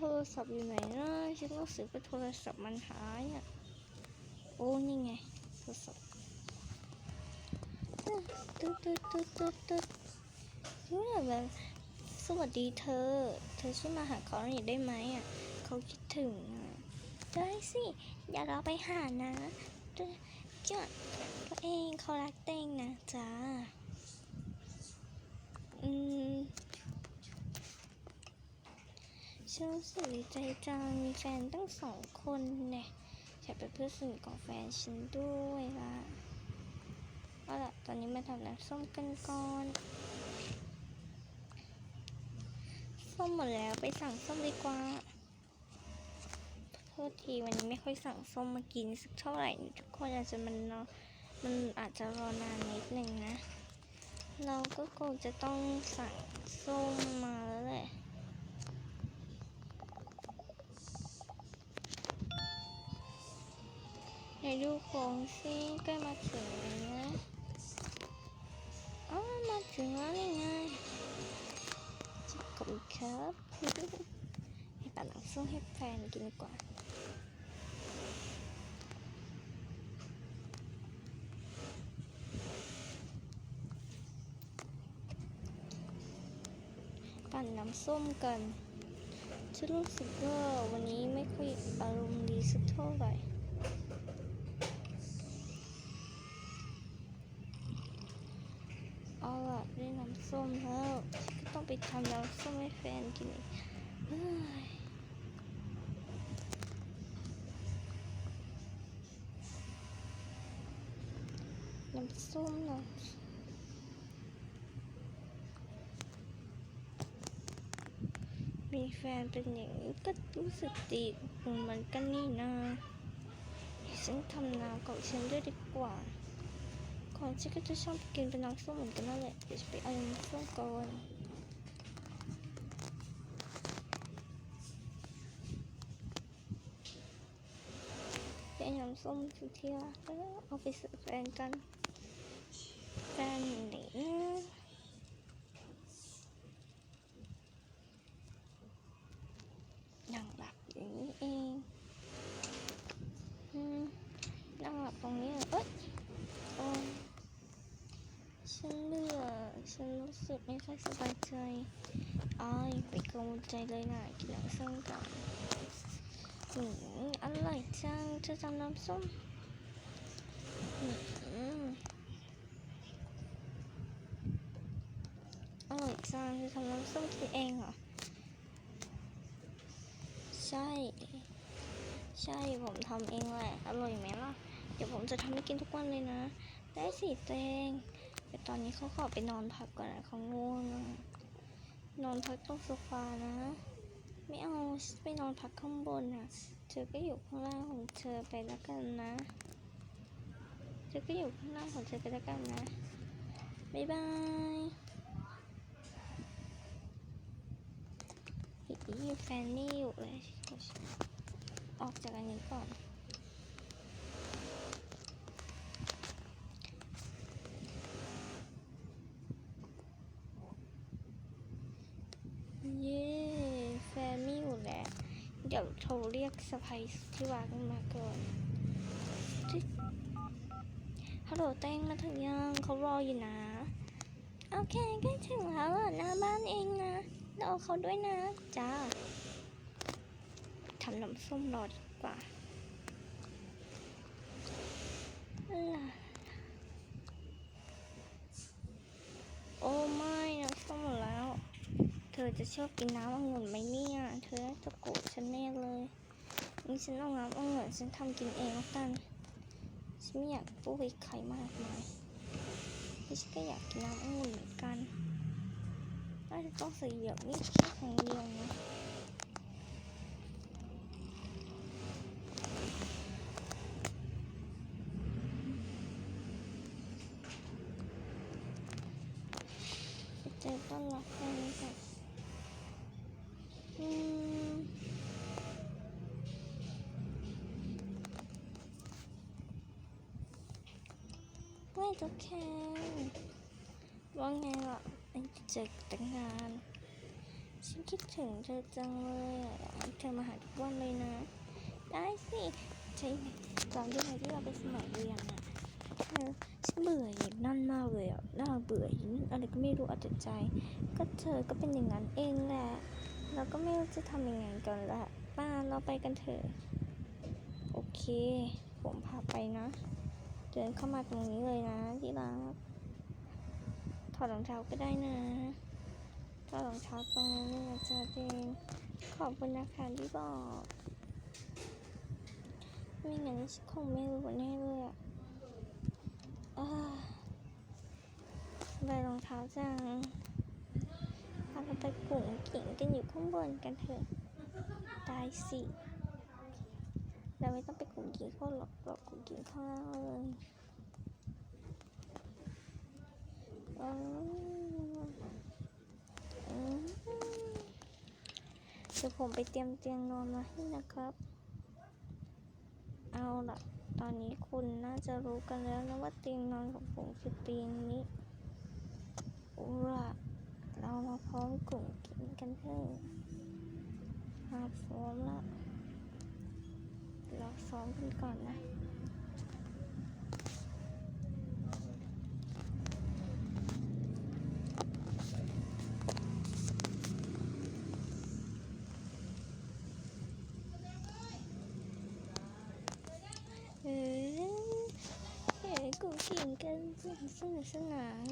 โทรศัพท์อยู่ไหนนะฉันรู้สึกว่าโทรศัพท์มันหายอะ โอ้ นี่ไง โทรศัพท์ตึ๊ดตึ๊ดตึ๊ดตึ๊ดตึ๊ดตึ๊ดเนี่ยแบบสวัสดีเธอ เธอช่วยมาหาเขาหน่อยได้ไหมอะ เขาคิดถึงอะได้สิเดี๋ยวเราไปหานะจ้ะจ้ะตัวเองเขารักเต้งนะจ้าอืม ฉันรู้สึกดีใจจังมีแฟนตั้งสองคนเนี่ยอยากเป็นเพื่อนสนิทของแฟนฉันด้วยล่ะเอาล่ะตอนนี้มาทำน้ำส้มกันก่อนส้มหมดแล้วไปสั่งส้มดีกว่าโทษทีวันนี้ไม่ค่อยสั่งส้มมากินสักเท่าไหร่ทุกคนอาจจะมันเนาะมันอาจจะรอนานนิดหนึ่งนะ เราก็คงจะต้องสั่งส้มมา นดูของซิใกล้มาถึงแล้วนะอ๋อมาถึงแล้วนี่ไงขอบคุณครับให้ตัดหนังส้มให้แฟนกินดีกว่าปั่นน้ำส้มกันฉันรู้สึกว่าวันนี้ไม่ค่อยอารมณ์ดีสักเท่าไหร่ เอาล่ะได้น้ำส้มแล้วก็ต้องไปทำน้ำส้มให้แฟนกินอีกยน้ำส้มเนาะมีแฟนเป็นอย่างนี้ก็รู้สึกดีเหมือนกันนี่นาฉันทำน้ำของฉันด้วยดีกว่า ก่อนฉันก็จะชอบกินเป็นน้ำส้มเหมือนกันนั่นแหละเดี๋ยวจะไปเอาน้ำส้มก่อนไปเอาน้ำส้มทีเที่ยวแล้วเอาไปสิร์ฟแฟนกันแฟนไหนนะนั่งหลับอย่างนี้เองอืมนั่งหลับตรงนี้เหรอเอ้ย โอ้ยฉันเบื่อฉันรู้สึ กไม่ค่อยสบายใจอ้ายไปกังวลใจเลยนะกินน้ำส้มก่อนอืมอร่อยจังจะจำน้ำส้มอืมอร่อยจังจะทำน้ำส้มกินเองเหรอ ใช่ ใช่ผมทำเองแหละ อร่อยไหมล่ะ เดี๋ยวผมจะทำให้กินทุกวันเลยนะ ได้สิเตง แต่ตอนนี้เขาขอไปนอนพักก่อนนะเขาง่วงนอนพักตรงโซฟานะ ไม่เอาไปนอนพักข้างบนนะเธอก็อยู่ข้างล่างของเธอไปแล้วกันนะ เธอก็อยู่ข้างล่างของเธอไปแล้วกันนะบ๊ายบายอีแฟนนี่อยู่เลย ออกจากอันนี้ก่อน เย้แฟนไม่อยู่แล้ว เดี๋ยวโท รเรียกสะพายที่วางมาก่อนจิ๊ดฮัลโหลแตงมาถึงยังเขารออยู่นะ โอเคใกล้ถึงแล้วอะหน้าบ้านเองนะรอเขาด้วยนะจ้าทำน้ำส้มรอดีกว่าล่ะโอ้ไม่น้ำส้มหมดแล้วเธอจะชอบกินน้ำองุ่นไหมเนี่ย เธอจะโกรธฉันแน่เลยนี่ฉันเอาน้ำองุ่นฉันทำกินเองแล้วกัน ฉันไม่อยากปุ้ยใครมากมายแต่ฉันก็อยากกินน้ำองุ่นเหมือนกันน่าจะต้องใส่เยอกนี่แค่ครั้งเดียวนะเจอต้นรักแฟนแบบอืม ไม่จะแค่ว่าไงล่ะไอ้เจอตั้งนานฉันคิดถึงเธอจังเลยอะเธอมาหาทุกวันเลยนะ ได้สิใช่ตอนที่เราที่เราไปสมัครเรียนอะเธอฉันเบื่ออยู่นั่นมากเลยอะน่าเบื่ออยู่อะไรก็ไม่รู้เอาแต่ใจ ก็เธอก็เป็นอย่างนั้นเองแหละ เราก็ไม่รู้จะทำยังไงกันละป้าเราไปกันเถอะ โอเค ผมพาไปนะ ดินเข้ามาตรงนี้เลยนะที่รักถอดรองเท้าก็ได้นะถอดรองเท้าตรงนั้นเลยนะจ๊ะเจนขอบคุณนะคะที่บอกไม่งั้นฉันคงไม่รู้แน่เลยอะอ่าใบรองเท้าจังเราไปกลุ่มกิ่งกันอยู่ข้างบนกันเถอะได้สิ เราไม่ต้องไปกลุ่มกิ่งข้างหรอกหรอกกลุ่มกิ่งข้างล่างเลยเดี๋ยวผมไปเตรียมเตียงนอนมาให้นะครับ เอาละตอนนี้คุณน่าจะรู้กันแล้วนะว่าเตียงนอนของผมคือเตียงนี้เอาละเรามาพร้อมกลุ่มกินกันเถอะมาพร้อมละ เราซ้อมกันก่อนนะเออเอ๋กูกินกันสนุกสนสนาน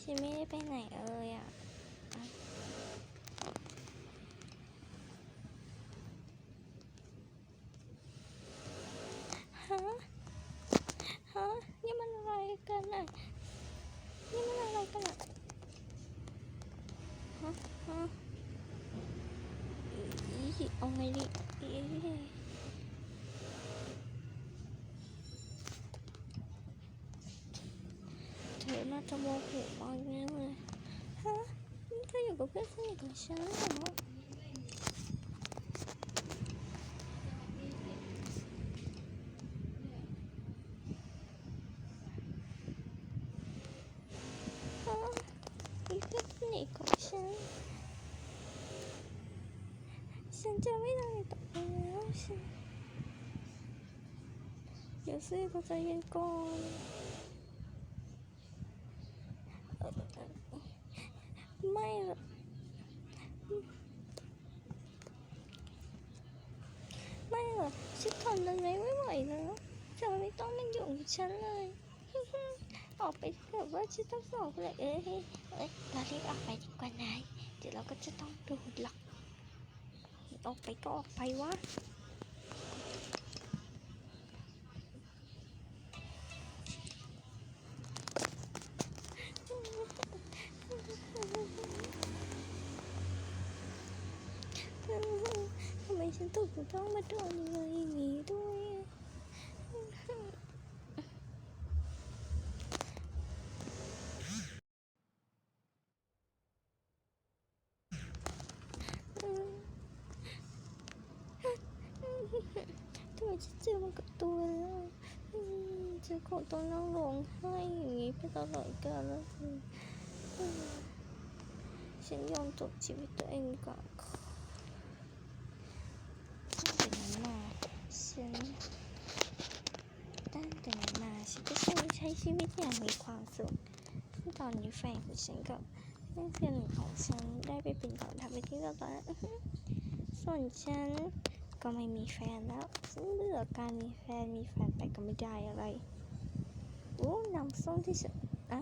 ฉันไม่ได้ไปไหนเลยอะอะฮะ ฮะ นี่มันอะไรกันอะ นี่มันอะไรกันอะ ฮะ ฮะอีเอา ไงดีอีเธอน่าจะโมโหมากแน่เลยฮะนี่เธออยู่กับเพื่อนสนิทของฉันเหรอฮะนี่เพื่อนสนิทของฉัน ฉันจะไม่ทำอีกต่อไปแล้วฉันเดี๋ยวซื้อก็ใจเย็นก่อนไม่หรอกไม่หรอกฉันทนมันไม่ไหวแล้วเธอไม่ต้องมายุ่งกับฉันเลยออกไปเถอะว่าฉันต้องสอบเลยเอ้ยเอ้ยเรารีบออกไปดีกว่านายเดี๋ยวเราก็จะต้องดนหลอก ออกไปก็ออกไปวะทำไมฉันถูกต้องมาโดนอะไรอย่างนี้ด้วยอะ ทำไมฉันเจอมันกับตัวแล้วอืมฉันคงต้องนั่งร้องไห้อย่างนี้ไปตลอดกาลแล้วสิอืมฉันยอมจบชีวิตตัวเองก่อนตั้งแต่นั้นมาฉันตั้งแต่นั้นมาฉันก็ใช้ชีวิตอย่างมีความสุขตอนนี้แฟนของฉันกับเพื่อนของฉันได้ไปเป็นกองทัพไปที่เรียบร้อยแล้วอื้อหือส่วนฉัน ก็ไม่มีแฟนแล้วฉันเบื่อการมีแฟนมีแฟนไปก็ไม่ได้อะไรโอ้น้ำส้มที่ฉันอะ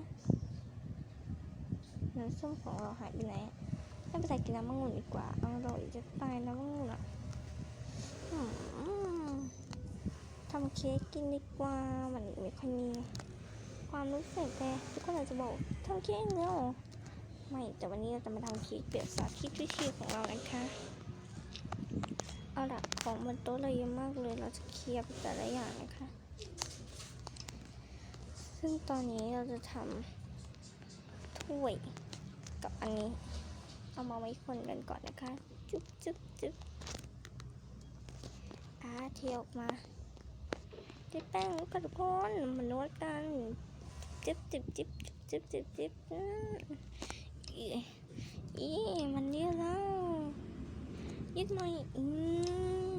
น้ำส้มของเราหายไปไหนอะไม่เป็นไรกินน้ำมะงุ่นดีกว่าอร่อยจะตายน้ำมะงุ่นอะอืมทำเค้กกินดีกว่ามันไม่ค่อยมีความรู้สึกแต่ทุกคนอาจจะบอกทำเค้กเนื้อหรอไม่แต่วันนี้เราจะมาทำเค้กเปียกสาธิตวิธีของเรานะคะ ของบนโต๊ะเราเยอะมากเลย เราจะเคลียร์แต่ละอย่างนะคะ ซึ่งตอนนี้เราจะทำถ้วยกับอันนี้ เอามาไว้คนกันก่อนนะคะ จุ๊บจุ๊บจุ๊บอาเทียออกมาได้แป้งแล้วกันทุกคนมานวดกันจิบจิบจิบจิบจิบจิบอืมอีอีมันยืดแล้วยืดหน่อยอืม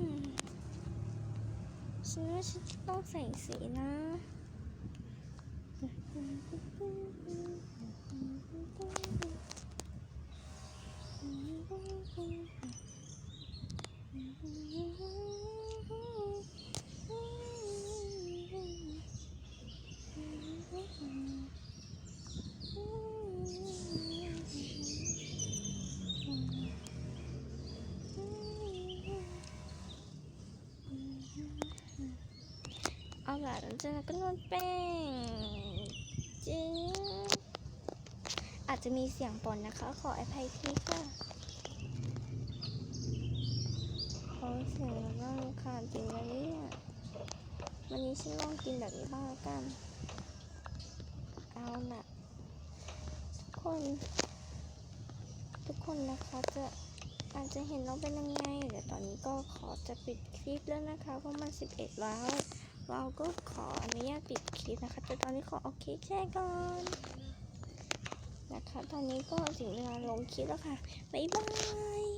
ฉันว่าฉันจะต้องใส่สีนะ เอาล่ะหลังจากนั้นก็นวดแป้งจริงอาจจะมีเสียงปนนะคะ ขออภัยทีค่ะขอเสียงบ้างค่ะจริงวเนี่ยวันนี้ฉันลองกินแบบนี้บ้างกัน เอาล่ะทุกคน ทุกคนนะคะจะอาจจะเห็นเราเป็นยังไงเดี๋ยวตอนนี้ก็ขอจะปิดคลิปแล้วนะคะ เพราะมัน11แล้ว เราก็ขออนุญาตปิดคลิปนะคะแต่ตอนนี้ขอเอาคลิปแช่ก่อนนะคะ ตอนนี้ก็ถึงเวลาลงคลิปแล้วค่ะ บ๊ายบาย